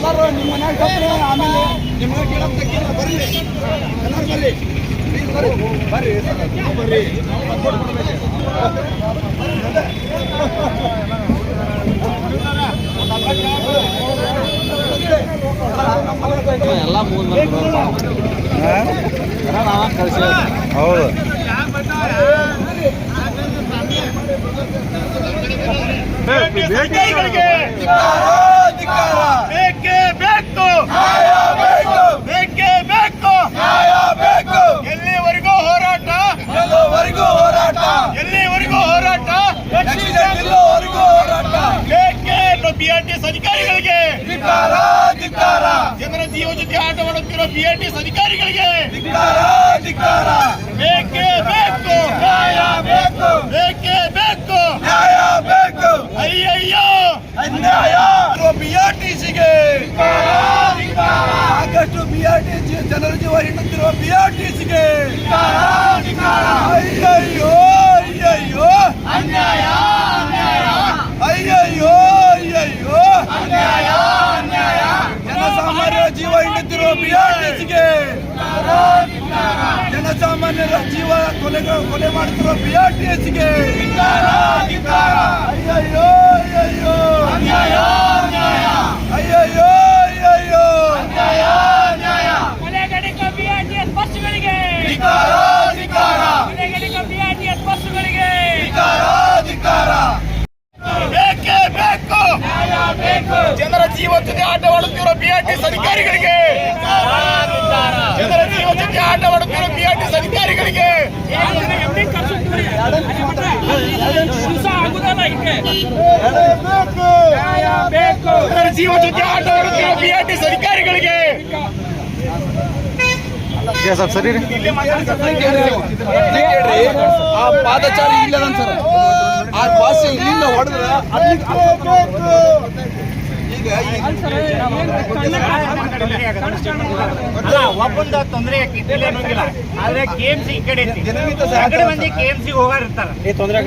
ನಿಮ್ಮ ಮನ್ಯಾಗ ಆಮೇಲೆ ನಿಮ್ಗೆ ಕೇಳಕ್ ತಕ್ಕಿಲ್ಲ ಬರ್ರಿ. ಎಲ್ಲರೂ ಬರ್ರಿ. ಬರ್ರಿ. ಬರ್ರಿ. ನೀವು ಬರ್ರಿ. ಎಲ್ಲ ಮೂಲ ಹೌದು ಬಿಆರ್ಟಿಎಸ್ ಅಧಿಕಾರಿಗಳಿಗೆ. ಜನರ ಜೀವ ಜೊತೆ ಆಟವಾಡುತ್ತಿರೋ ಬಿಆರ್ಟಿಎಸ್ ಅಧಿಕಾರಿಗಳಿಗೆ. ಬೇಕೇ ಬೇಕು. ನ್ಯಾಯ ಬೇಕು. ಬೇಕೇ ಬೇಕು. ನ್ಯಾಯ ಬೇಕು. ಅಯ್ಯಯ್ಯೋ. ಅನ್ಯಾಯ. ಬಿಆರ್ಟಿಸಿಗೆ. ಸಾಕಷ್ಟು ಬಿಆರ್ಟಿಸಿ ಜನರ ಜೀವ ಹಿಂಡುತ್ತಿರುವ ಬಿಆರ್ಟಿಸಿಗೆ ಅಯ್ಯಯ್ಯೋ ಅಯ್ಯಯ್ಯೋ ಅನ್ಯಾಯ ಅಯ್ಯಯ್ಯೋ ಅಯ್ಯಯ್ಯೋ ಜನಸಾಮಾನ್ಯರ ಜೀವ ಹಿಂಡುತ್ತಿರುವ ಬಿಆರ್ಟಿಸಿಗೆ ಜನಸಾಮಾನ್ಯರ ಜೀವ ಕೊಲೆ ಕೊಲೆ ಮಾಡುತ್ತಿರುವ ಬಿಆರ್ಟಿಎಸ್ಗೆ ಅಯ್ಯಯ್ಯೋ ಅಯ್ಯಯ್ಯೋ ಅಯ್ಯಯ್ಯೋ ಅಯ್ಯಯ್ಯೋ ಕೊಲೆಗಡಿಕ ಬಿಆರ್ಟಿಎಸ್ ಬಸ್ಸುಗಳಿಗೆ ಧಿಕ್ಕಾರ ಧಿಕ್ಕಾರ ಕೊಲೆಗಡಿಕ ಬಿಆರ್ಟಿಎಸ್ ಬಸ್ಸುಗಳಿಗೆ ಧಿಕ್ಕಾರ ಧಿಕ್ಕಾರ ಬೇಕೇ ಬೇಕು ಜನರ ಜೀವ ಜೊತೆ ಆಟವಾಡುತ್ತಿರೋ ಬಿಆರ್ಟಿಎಸ್ ಅಧಿಕಾರಿಗಳಿಗೆ. ಜನರ ಜೀವ ಜೊತೆ ಆಟವಾಡುತ್ತಿರೋ ಬಿಆರ್ಟಿಎಸ್ ಅಧಿಕಾರಿಗಳಿಗೆ. ಜನರ ಜೀವ ಜೊತೆ ಆಟವಾಡುತ್ತಿರುವ ಬಿಆರ್ಟಿಎಸ್ ಅಧಿಕಾರಿಗಳಿಗೆ. ಸರ್ ಸರಿ ಆ ಪಾದಚಾರಿ ಇಲ್ಲದ ಸರ್. ಆ ಬಸ್ ಇಲ್ಲಿಂದ ಹೊಡೆದ್ರ ಈಗ ಅಲ್ಲ ಒಬ್ಬಂದ ತೊಂದರೆ ಅನ್ನೋಂಗಿಲ್ಲ ಆದ್ರೆ ಕೆ ಎಂ ಸಿ ಈ ಕಡೆ ಕಡೆ ಮಂದಿ ಕೆ ಎಂ ಸಿ ಹೋಗಾರ ಇರ್ತಾರ ತೊಂದರೆ